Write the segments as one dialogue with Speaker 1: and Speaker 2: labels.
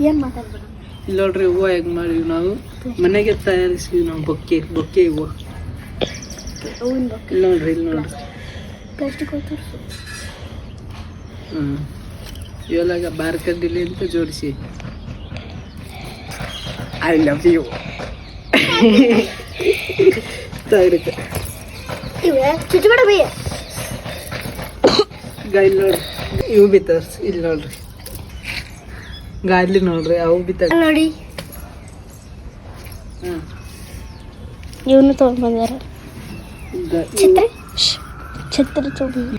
Speaker 1: ಏನ್ ಮಾತಾಡ್ಬೇಡ.
Speaker 2: ಇಲ್ಲಿ ನೋಡ್ರಿ ಹೂವು ಹೆಂಗ್ ಮಾಡಿವಿ ನಾವು? ಮನೆಗೆ ತಯಾರಿಸಿವಿ ನಾವು ಬೊಕ್ಕೆ ಬೊಕ್ಕೆ ಹೂವು.
Speaker 1: ಹೂವಿನ ಬಗ್ಗೆ
Speaker 2: ಇಲ್ಲಿ ನೋಡ್ರಿ ಇಲ್ಲಿ ನೋಡ್ರಿ
Speaker 1: ಪ್ಲಾಸ್ಟಿಕ್ ತೋರಿಸು.
Speaker 2: ಹ್ಮ್. ಇವೆಲ್ಲ ಬಾರ್ಕಡ್ಡಿಲಿ ಅಂತ ಜೋಡಿಸಿ. ಐ ಲವ್ ಯು ಈಗ ಇಲ್ಲಿ ನೋಡ್ರಿ ಇವು ಬಿ ತರ್ಸ್ ಇಲ್ಲಿ ನೋಡ್ರಿ ಗಾಡ್ಲಿ ನೋಡ್ರಿ ಅವು ಬಿತ್ತ
Speaker 1: ನೋಡಿ. ಇವನು ತಗೊಂಡ್ ಬಂದಾರ.
Speaker 2: ಈಗ
Speaker 1: ಛತ್ರಿ. ಛತ್ರಿ ತಗೊಂಡ್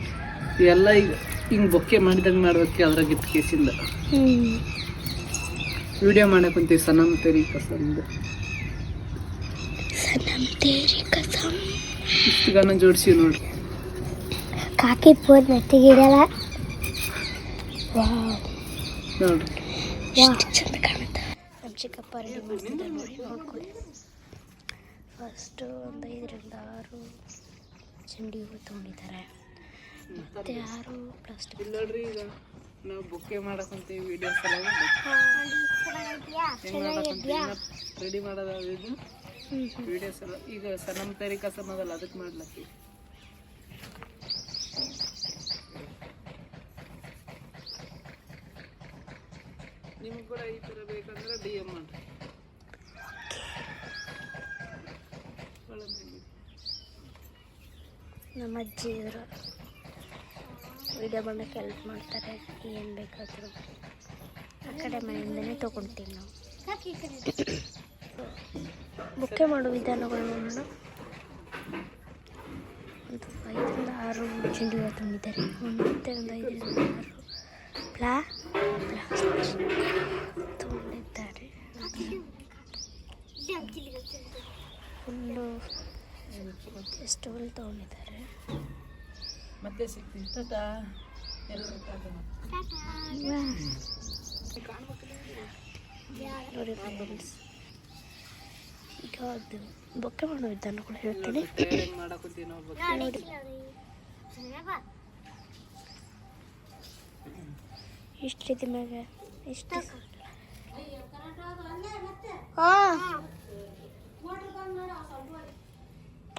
Speaker 2: ಎಲ್ಲ ಈಗ ಹಿಂಗ್ ಬೊಕ್ಕೆ ಮಾಡಿದಂಗೆ ಮಾಡ್ಬೇಕು ಅದ್ರಾಗ ಇತ್ತು ಕೇಸಿಂದ. ವಿಡಿಯೋ ಮಾಡಕ್ ಕುಂತೀವಿ ಸನಮ್ ತೆರಿ ಕಸಂದು.
Speaker 1: ಸನಮ್ ತೇರಿ ಕಸಂ.
Speaker 2: ಇಷ್ಟು ಗಾನ ಜೋಡಿಸಿ ನೋಡಿ
Speaker 1: ಕಾಕಿ ಪೋದ್ ಮತ್ತೆ ಗಿಡಲ್ಲ
Speaker 2: ನೋಡ್ರಿ.
Speaker 1: ಎಷ್ಟು ಚಂದ ಕಾಣುತ್ತೆ ನಮ್ಮ ಚಿಕ್ಕಪ್ಪ ರೆಡಿ ಮಾಡ್ತಿದ್ದಾರೆ ನೋಡಿ ನೋಡ್ಕೊಳ್ಳಿ ಫಸ್ಟು ಒಂದು ಐದರಿಂದ ಆರು ಚಂಡಿ ಹೂವು ತೊಗೊಂಡಿದ್ದಾರೆ. ಮತ್ತೆ ಆರು ಪ್ಲಾಸ್ಟಿಕ್
Speaker 2: ಇಲ್ಲಿ ನೋಡ್ರಿ ಈಗ ನಾವು ಬುಕ್ಕೆ ಮಾಡಕ್ ಕುಂತೀವಿ ವಿಡಿಯೋಸ್ ಎಲ್ಲ. ರೆಡಿ ಮಾಡೋದ ಇದು. ವಿಡಿಯೋಸ್ ಎಲ್ಲ. ಈಗ ಸನಮ್ ತೆರಿ ಅದಕ್ಕೆ ಮಾಡ್ಲತ್ತೀವಿ. ನಿಮ್ಗೆ ಕೂಡ ಈ ಥರ ಬೇಕಂದ್ರೆ ಡಿ ಎಂ ಮಾಡ್ರಿ.
Speaker 1: ನಮ್ಮ ಅಜ್ಜಿಯವರು ವಿಡಿಯೋ ಮಾಡಕ್ಕೆ ಹೆಲ್ಪ್ ಮಾಡ್ತಾರೆ. ಏನು ಬೇಕಾದರೂ. ಆ ಕಡೆ ಮನೆಯಿಂದನೇ ತೊಗೊಳ್ತೀವಿ ನಾವು. ಬುಕ್ಕೆ ಮಾಡೋ ವಿಧಾನಗಳು ನೋಡೋಣ. ಒಂದು ಐದರಿಂದ ಆರು ಚೆಂಡು ಹೂವು ಒಂದು ಮತ್ತೆ ಒಂದು ಐದರಿಂದ ಆರು. ಪ್ಲಾ ಪ್ಲಾಸ್ಟಿಕ್ ತೊಗೊಂಡಿದ್ದಾರೆ ಫುಲ್ಲು ಹುಲ್ ತೊಗೊಂಡಿದ್ದಾರೆ.
Speaker 2: ಮತ್ತೆ ಸಿಗ್ತೀವಿ. ಟಾಟಾ. ಎಲ್ಲರೂ
Speaker 1: ನೋಡಿ ಈಗ ಅದು ಬೊಕ್ಕೆ ಮಾಡೋ ವಿಧಾನ ಕೂಡ ಹೇಳ್ತೀನಿ. ನೋಡಿ. ಇಷ್ಟು ರೀತಿ ಮ್ಯಾಗ ಇಷ್ಟು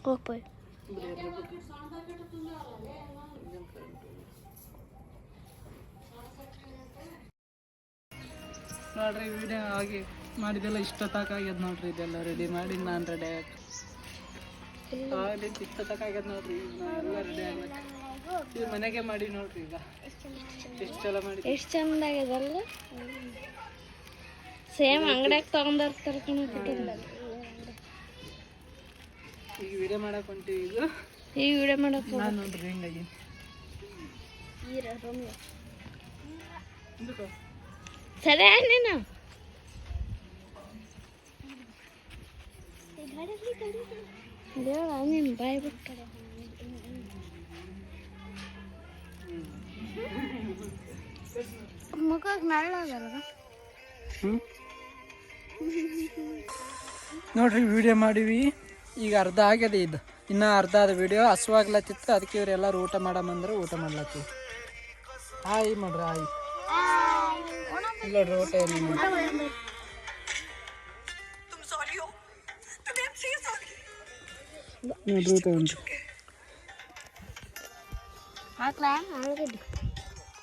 Speaker 1: ಹೋಗ್ಬೋಯ್
Speaker 2: ನೋಡ್ರಿ ವಿಡಿಯೋ ಆಗಿ ಮಾಡಿದೆಲ್ಲ ಇಷ್ಟೊತ್ತಾಗ್ಯದ ನೋಡ್ರಿ ಇದೆಲ್ಲ ರೆಡಿ ಮಾಡಿ ನಾನು ರೆಡಿ ಆಗಕ್ಕೆ ಆಗಲಿ ಇಷ್ಟೊತ್ತಾಗ್ಯದ ನೋಡ್ರಿ ಎಲ್ಲ ರೆಡಿ ಆಗ್ಲಕ್ಕೆ ಇದು ಮನೆಗೆ ಮಾಡಿ ನೋಡ್ರಿ ಈಗ. ಎಷ್ಟು ಚಲೋ ಮಾಡಿ
Speaker 1: ಎಷ್ಟು ಚಂದ ಆಗ್ಯದಲ್ಲ ಸೇಮ್ ಅಂಗಡಿಯಾಗ ತಗೊಂಡಿರ್ತಾರೆ ಕಣ
Speaker 2: ಈಗ ವಿಡಿಯೋ ಮಾಡಕ್ ಹೊಂಟೀವಿ ಈಗ
Speaker 1: ಈಗ ವಿಡಿಯೋ ಮಾಡಕ್
Speaker 2: ನಾನು ನೋಡ್ರಿ ಹಿಂಗಾಗಿ
Speaker 1: ಸರಿ ನೀನು. ನೀನು ಬಾಯ್ ಬಿಟ್ಟು ಕಡೆ ಮುಖಕ್ಕೆ ನಳ್ಳದಲ್ಲ
Speaker 2: ಹ್ಮ್? ನೋಡ್ರಿ ವಿಡಿಯೋ ಮಾಡಿವಿ. ಈಗ ಅರ್ಧ ಆಗ್ಯದ ಇದು. ಇನ್ನೂ ಅರ್ಧ ಆದ ವಿಡಿಯೋ ಹಸುವಾಗ್ಲತ್ತಿತ್ತು ಅದಕ್ಕೆ ಇವರೆಲ್ಲರೂ ಊಟ ಮಾಡಮಂದ್ರೆ ಊಟ ಮಾಡ್ಲತ್ತೀವಿ ಹಾಯ್ ಮಾಡ್ರಿ ಹಾಯ್. ಇಲ್ಲ ಊಟ ಏನು ನೋಡ್ರಿ ಊಟ ಉಂಟು
Speaker 1: ಹಾಕ್ಲಾ? ಆಲೂಗಡ್ಡೆ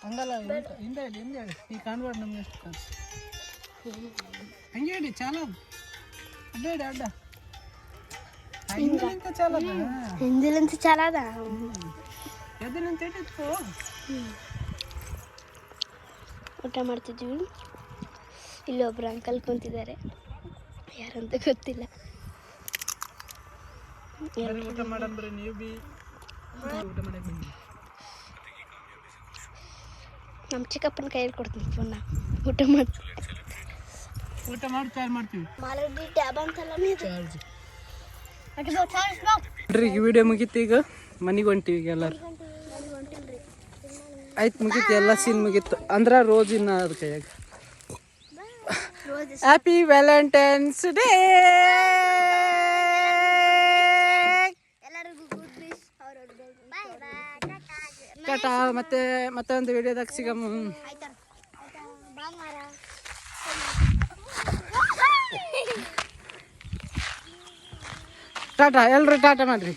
Speaker 2: ಹಂಗಲ್ಲ ಹಿಂದೆ ಹಿಂದೆ ಹೇಳಿ ಹಿಂದೆ ಹೇಳಿ. ನೀ ಕಾಣ್ಬೇಡ ನಮ್ಗೆ ಎಷ್ಟು ಹಂಗೆ ಹೇಳಿ ಚಾಲ. ಅಡ್ಡ ಹೇಳಿ ಅಡ್ಡ.
Speaker 1: ಚಾಲದ
Speaker 2: ಎದನಂತ ಹೇಳಿತ್ತು
Speaker 1: ಊಟ ಮಾಡ್ತಿದ್ವಿ. ಇಲ್ಲಿ ಒಬ್ರು ಅಂಕಲ್ ಕುಂತಿದ್ದಾರೆ. ಯಾರಂತ ಗೊತ್ತಿಲ್ಲ.
Speaker 2: ಊಟ ಮಾಡಂಬ್ರಿ ನೀವು ಬಿ. ಊಟ ಮಾಡಕ್ಕೆ ಬನ್ನಿ.
Speaker 1: ನಮ್ಮ ಚಿಕ್ಕಪ್ಪನ ಕೈಯಲ್ಲಿ ಕೊಡ್ತೀನಿ ಪುನಃ ಊಟ ಮಾಡಿ
Speaker 2: ಊಟ ಮಾಡಿ ಚಾರ್ಜ್ ಮಾಡ್ತೀವಿ.
Speaker 1: ಮಾಲಡಿ ಟ್ಯಾಬ್ ಅಂತಲ್ಲ
Speaker 2: ಚಾರ್ಜ್. ನೋಡ್ರಿ ಈ ವಿಡಿಯೋ ಮುಗೀತು ಈಗ. ಮನೆಗೆ ಹೊಂಟಿವಿ ಈಗ ಎಲ್ಲರೂ. ಆಯ್ತು ಮುಗೀತು ಎಲ್ಲ ಸೀನ್ ಮುಗೀತು. ಅಂದ್ರೆ ರೋಜಿನ ಅದಕ್ಕೆ ಕೈಯಾಗ. ಹ್ಯಾಪಿ ವ್ಯಾಲೆಂಟೈನ್ಸ್ ಡೇ ಟಾಟಾ ಮತ್ತೆ ಮತ್ತೊಂದು ವಿಡಿಯೋದಾಗ ಸಿಗಮ್ಮ ಟಾಟಾ ಎಲ್ಲರೂ ಟಾಟಾ ಮಾಡ್ರಿ